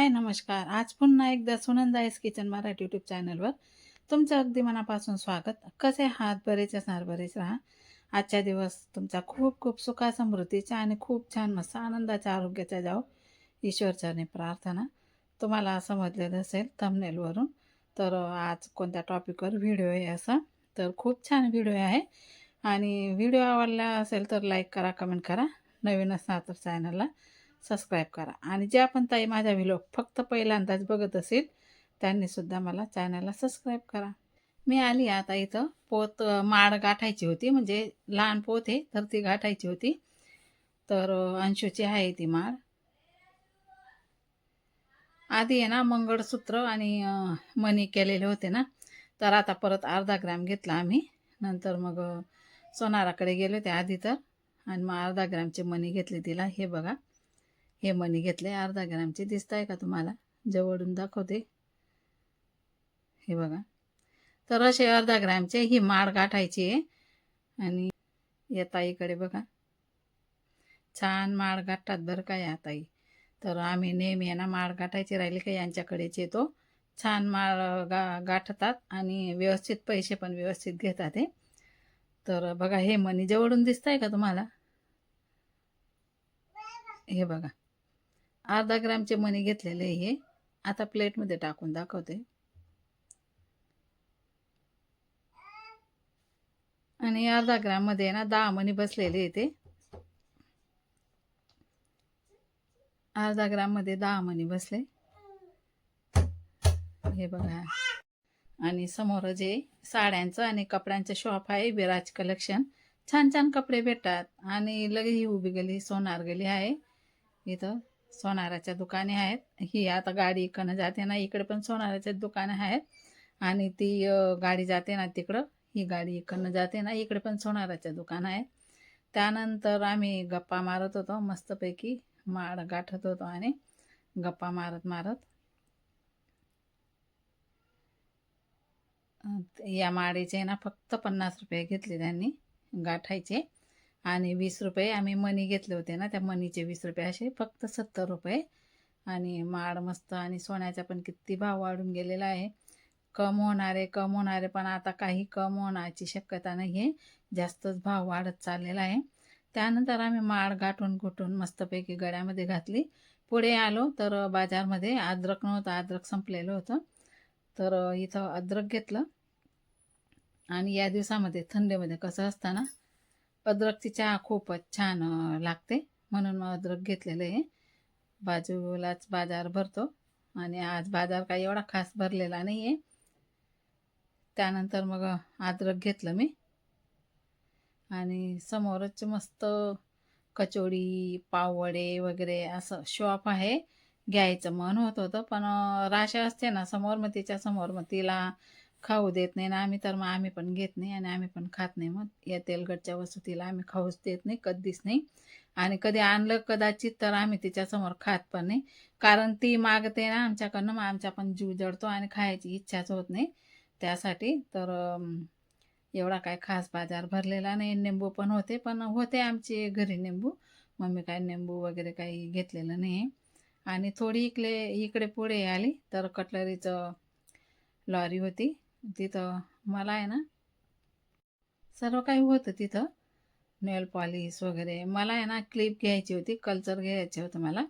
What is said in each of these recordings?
हाय नमस्कार. आज पुन्हा एकदा Sunanda S kitchen Marathi YouTube चॅनलवर तुमचं अगदी मनापासून स्वागत. कसे हात बरेच असणार बरेच राहा. आजचा दिवस तुमचा खूप खूप सुखा समृद्धीचा आणि खूप छान मस्त आनंदाच्या आरोग्याचा जाओ ईश्वरचरणी प्रार्थना. तुम्हाला समजलेलं असेल थंबनेलवरून तर आज कोणत्या टॉपिकवर व्हिडिओ आहे असा? तर खूप छान व्हिडिओ आहे. आणि व्हिडिओ आवडला असेल तर लाईक करा कमेंट करा. नवीन असणार तर चॅनलला सबस्क्राईब करा. आणि ज्या पण ताई माझा व्हिडिओ फक्त पहिल्यांदाच बघत असेल त्यांनीसुद्धा मला चॅनलला सबस्क्राईब करा. मी आली आता इथं. पोत माळ गाठायची होती म्हणजे लहान पोत आहे तर ती गाठायची होती. तर अंशूची आहे ती माळ. आधी आहे ना मंगळसूत्र आणि मणी केलेले होते ना तर आता परत अर्धा ग्रॅम घेतला आम्ही. नंतर मग सोनाराकडे गेले होते आधी तर. आणि मग अर्धा ग्रॅमचे मणी घेतले तिला. हे बघा. हे मणी घेतले अर्धा ग्रॅमचे दिसत आहे का तुम्हाला? जवळून दाखवते. हे बघा. तर असे अर्धा ग्रॅमचे ही माळ गाठायची आहे. आणि या ताईकडे बघा. छान माळ गाठतात बरं का या ताई. तर आम्ही नेहमी आहे ना माळ गाठायची राहिली का यांच्याकडेच येतो. छान माळ गा गाठतात आणि व्यवस्थित पैसे पण व्यवस्थित घेतात हे. तर बघा हे मनी जवळून दिसत आहे का तुम्हाला? हे बघा. अर्धा ग्रामचे मणी घेतलेले हे. आता प्लेटमध्ये टाकून दाखवते. आणि अर्धा ग्राममध्ये ना दहा मणी बसलेले येते अर्धा ग्राममध्ये दहा मणी बसले. हे बघा. आणि समोर जे साड्यांचं आणि कपड्यांचं शॉप आहे विराज कलेक्शन छान छान कपडे भेटतात. आणि लगे ही उभी गली सोनार गली आहे. इथं. सोनाराच्या दुकाने आहेत. ही आता गाडी इकडनं जाते ना इकडे पण सोनाराच्या दुकाने आहेत. आणि ती गाडी जाते ना तिकडं ही गाडी इकडनं जाते ना इकडे पण सोनाराच्या दुकान आहेत. त्यानंतर आम्ही गप्पा मारत होतो मस्तपैकी माड गाठत होतो आणि गप्पा मारत मारत या माडीचे ना फक्त पन्नास रुपये घेतले त्यांनी गाठायचे. आणि वीस रुपये आम्ही मनी घेतले होते ना त्या मनीचे वीस रुपये असे फक्त सत्तर रुपये. आणि माड मस्त आणि सोन्याचा पण किती भाव वाढून गेलेला आहे. कम होणारे कम होणारे पण आता काही कम होण्याची शक्यता नाही आहे जास्तच भाव वाढत चाललेला आहे. त्यानंतर आम्ही माळ गाठून घुटून मस्तपैकी गड्यामध्ये घातली. पुढे आलो तर बाजारमध्ये अद्रक नव्हतं अद्रक संपलेलं होतं. तर इथं अद्रक घेतलं. आणि या दिवसामध्ये थंडीमध्ये कसं असतं ना अद्रकची चहा खूपच छान लागते. म्हणून मग अद्रक घेतलेलं आहे. बाजूलाच बाजार भरतो. आणि आज बाजार काही एवढा खास भरलेला नाही आहे त्यानंतर मग अद्रक घेतलं मी. आणि समोरच मस्त कचोडी पाववडे वगैरे असं शॉप आहे. घ्यायचं मन होत होतं. पण राशा असते ना समोर मग तिच्या समोर मग तिला खाऊ देत नाही ना आम्ही तर मग आम्ही पण घेत नाही आणि आम्ही पण खात नाही मग. या तेलगटच्या वस्तू तिला आम्ही खाऊच देत नाही कधीच नाही. आणि कधी आणलं कदाचित तर आम्ही तिच्यासमोर खात पण नाही. कारण ती मागते ना आमच्याकडनं मग आमचा पण जीव जडतो आणि खायची इच्छाच होत नाही. त्यासाठी तर एवढा काय खास बाजार भरलेला नाही. निंबू पण होते पण होते आमचे घरी निंबू. मम्मी काय निंबू वगैरे काही घेतलेलं नाही आणि थोडी इकडे इकडे पुढे आली तर कटलरीचं लॉरी होती. तिथं मला आहे ना सर्व काही होतं तिथं. नेल पॉलिश वगैरे. मला आहे ना क्लिप घ्यायची होती कल्चर घ्यायचे होतं मला.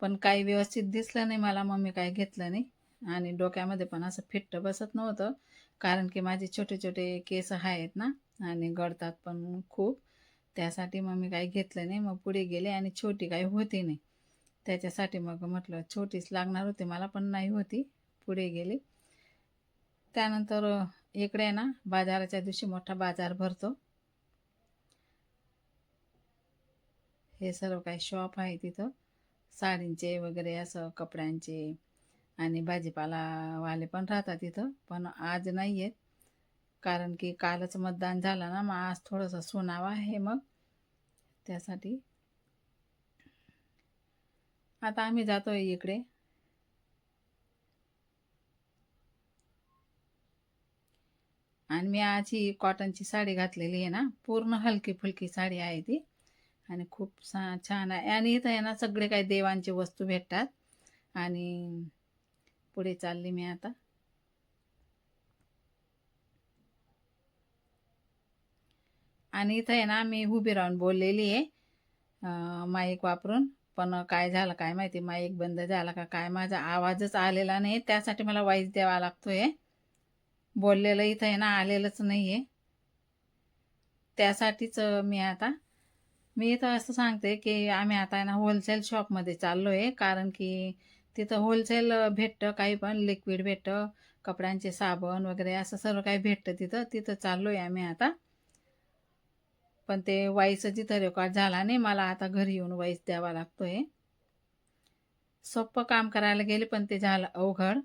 पण काही व्यवस्थित दिसलं नाही मला मम्मी काय घेतलं नाही. आणि डोक्यामध्ये पण असं फिट्ट बसत नव्हतं. कारण की माझे छोटे छोटे केस आहेत ना आणि गळतात पण खूप. त्यासाठी मग मी काही घेतलं नाही. मग पुढे गेले आणि छोटी काही होती नाही. त्याच्यासाठी मग म्हटलं छोटीच लागणार होती मला पण नाही होती. पुढे गेली. त्यानंतर इकडे आहे ना बाजाराच्या दिवशी मोठा बाजार भरतो. हे सर्व काही शॉप आहे तिथं. साडींचे वगैरे असं कपड्यांचे आणि भाजीपालावाले पण राहतात तिथं. पण आज नाही आहेत कारण की कालच मतदान झालं ना मग आज थोडंसं सुनावा आहे मग. त्यासाठी आता आम्ही जातो इकडे. आणि मी आज ही कॉटनची साडी घातलेली आहे ना पूर्ण हलकी फुलकी साडी आहे ती. आणि खूप छा छान आहे. आणि इथं आहे ना सगळे काही देवांची वस्तू भेटतात. आणि पुढे चालली मी आता. आणि इथं आहे ना मी उभी राहून बोललेली आहे. माईक वापरून. पण काय झालं काय माहिती? माईक बंद झाला का काय? माझा आवाजच आलेला नाही. त्यासाठी मला वाईस द्यावा लागतोय. बोललेलं इथं आहे ना आलेलंच नाही आहे त्यासाठीच मी आता मी इथं असं सांगते की आम्ही आता आहे ना होलसेल शॉपमध्ये चाललो आहे कारण की तिथं होलसेल भेटतं काही पण लिक्विड भेटतं कपड्यांचे साबण वगैरे असं सर्व काही भेटतं तिथं. तिथं चाललो आहे आम्ही आता. पण ते वाईस जिथं रेकॉर्ड झाला नाही मला आता घरी येऊन वाईस द्यावा लागतो आहे सोपं काम करायला गेले पण ते झालं अवघड.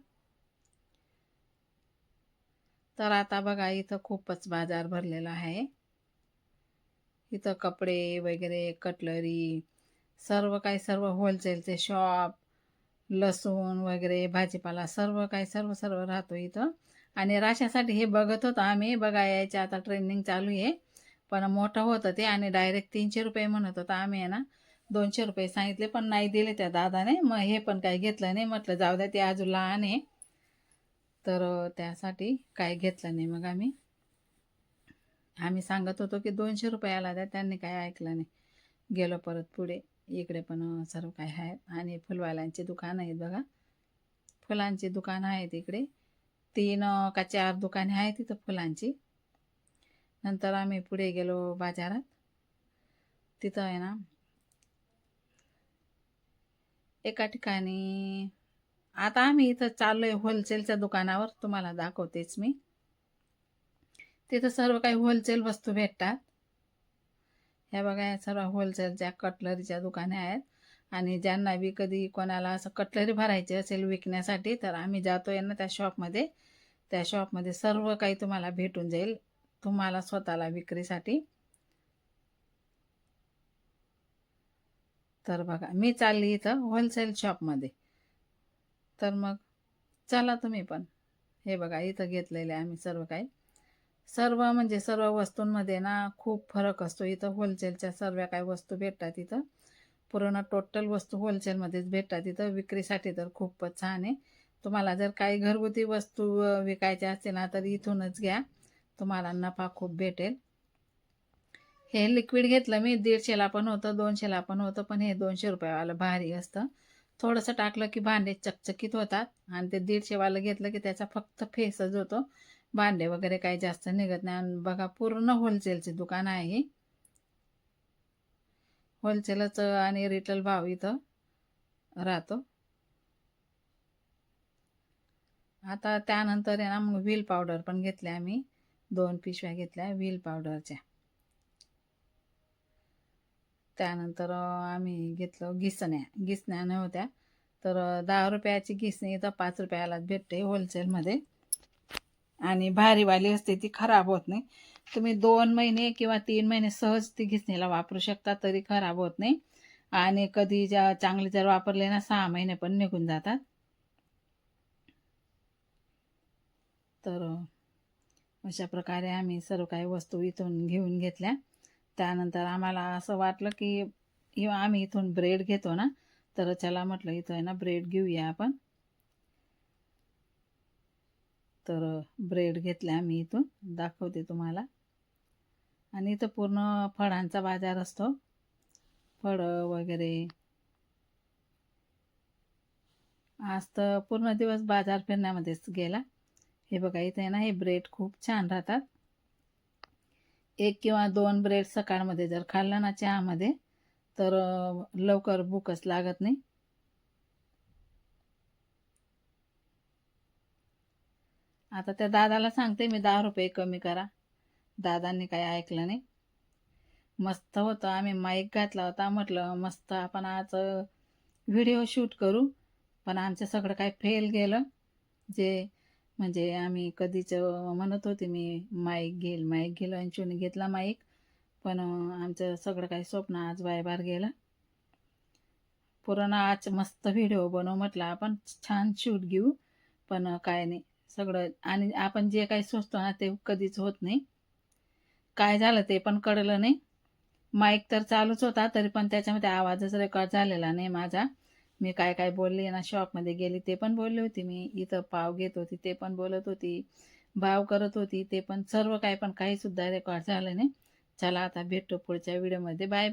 तर आता बघा इथं खूपच बाजार भरलेला आहे. इथं कपडे वगैरे कटलरी सर्व काही सर्व होलसेलचे शॉप लसूण वगैरे भाजीपाला सर्व काही सर्व सर्व राहतो इथं. आणि राशासाठी हे बघत होतो आम्ही. बघा यायच्या आता ट्रेनिंग चालू आहे. पण मोठं होतं ते आणि डायरेक्ट तीनशे रुपये म्हणत होतं आम्ही आहे ना. दोनशे रुपये सांगितले पण नाही दिले त्या दादाने. मग हे पण काही घेतलं नाही. म्हटलं जाऊ द्या ते अजून लहान आहे. तर त्यासाठी काय घेतलं नाही मग आम्ही. आम्ही सांगत होतो की दोनशे रुपयाला द्या त्यांनी काय ऐकलं नाही. गेलो परत पुढे. इकडे पण सर्व काय आहेत आणि फुलवाल्यांची दुकानं आहेत बघा. फुलांची दुकानं आहेत इकडे. तीन का चार दुकाने आहेत तिथं फुलांची. नंतर आम्ही पुढे गेलो बाजारात. तिथं आहे ना एका ठिकाणी आता आम्ही इथं चाललोय होलसेलच्या दुकानावर. तुम्हाला दाखवतेच मी. तिथं सर्व काही होलसेल वस्तू भेटतात. ह्या बघा या सर्व होलसेलच्या कटलरीच्या दुकाने आहेत. आणि ज्यांना बी कधी कोणाला असं कटलरी भरायची असेल विकण्यासाठी तर आम्ही जातोय ना त्या शॉपमध्ये त्या शॉपमध्ये सर्व काही तुम्हाला भेटून जाईल तुम्हाला स्वतःला विक्रीसाठी. तर बघा मी चालली इथं होलसेल शॉपमध्ये तर मग चला तुम्ही पण. हे बघा इथं घेतलेले आम्ही सर्व काही. सर्व म्हणजे सर्व वस्तूंमध्ये ना खूप फरक असतो. इथं होलसेलच्या सर्व काही वस्तू भेटतात इथं. पूर्ण टोटल वस्तू होलसेलमध्येच भेटतात इथं. विक्रीसाठी तर खूपच छान आहे. तुम्हाला जर काही घरगुती वस्तू विकायच्या असतील ना तर इथूनच घ्या. तुम्हाला नफा खूप भेटेल. हे लिक्विड घेतलं मी. दीडशेला पण होतं दोनशेला पण होतं पण हे दोनशे रुपयावालं भारी असतं. थोडंसं टाकलं की भांडे चकचकीत होतात. आणि ते दीडशेवालं घेतलं की त्याचा फक्त फेसच होतो. भांडे वगैरे काही जास्त निघत नाही. आणि बघा पूर्ण होलसेलचे दुकान आहे हे. होलसेलच आणि रिटेल भाव इथं राहतो. आता त्यानंतर आहे ना मग व्हील पावडर पण घेतल्या आम्ही. दोन पिशव्या घेतल्या व्हील पावडरच्या त्यानंतर आम्ही घेतलं घिसण्या घिसण्या नव्हत्या तर दहा रुपयाची घिसणी इथं पाच रुपयालाच भेटते होलसेलमध्ये आणि भारीवाली असते ती खराब होत नाही. तुम्ही दोन महिने किंवा तीन महिने सहज ती घिसणीला वापरू शकता तरी खराब होत नाही. आणि कधी ज्या चांगले जर वापरले ना सहा महिने पण निघून जातात. तर अशा प्रकारे आम्ही सर्व काही वस्तू इथून घेऊन घेतल्या. त्यानंतर आम्हाला असं वाटलं की किंवा आम्ही इथून ब्रेड घेतो ना तर चला म्हटलं इथं आहे ना ब्रेड घेऊया आपण. तर ब्रेड घेतले आम्ही इथून दाखवते तुम्हाला. आणि इथं पूर्ण फळांचा बाजार असतो. फळं वगैरे. आज तर पूर्ण दिवस बाजार फिरण्यामध्येच गेला. हे बघा इथे ना हे ब्रेड खूप छान राहतात. एक किंवा दोन ब्रेड सकाळमध्ये जर खाल्लं ना चहामध्ये तर लवकर भूकच लागत नाही. आता त्या दादाला सांगते मी दहा रुपये कमी करा. दादांनी काही ऐकलं नाही. मस्त होतं. आम्ही माईक घातला होता. म्हटलं मस्त आपण आज व्हिडिओ शूट करू. पण आमचं सगळं काही फेल गेलं. जे म्हणजे आम्ही कधीच म्हणत होते मी माईक घेईल माईक घेईल अंशूने घेतला माईक. पण आमचं सगळं काही स्वप्न आज बायबार गेलं. पूर्ण आज मस्त व्हिडिओ बनवू म्हटलं आपण छान शूट घेऊ. पण काय नाही सगळं आणि आपण जे काही सोचतो ना ते कधीच होत नाही. काय झालं ते पण कळलं नाही. माईक तर चालूच होता तरी पण त्याच्यामध्ये आवाजच रेकॉर्ड झालेला नाही माझा. मी काय काय बोलले ना शॉपमध्ये गेली ते पण बोलले होती मी. इथं पाव घेत होती ते पण बोलत होती. भाव करत होती ते पण. सर्व काय पण काही सुद्धा रेकॉर्ड झालं नाही. चला आता भेटतो पुढच्या व्हिडिओमध्ये बाय बाय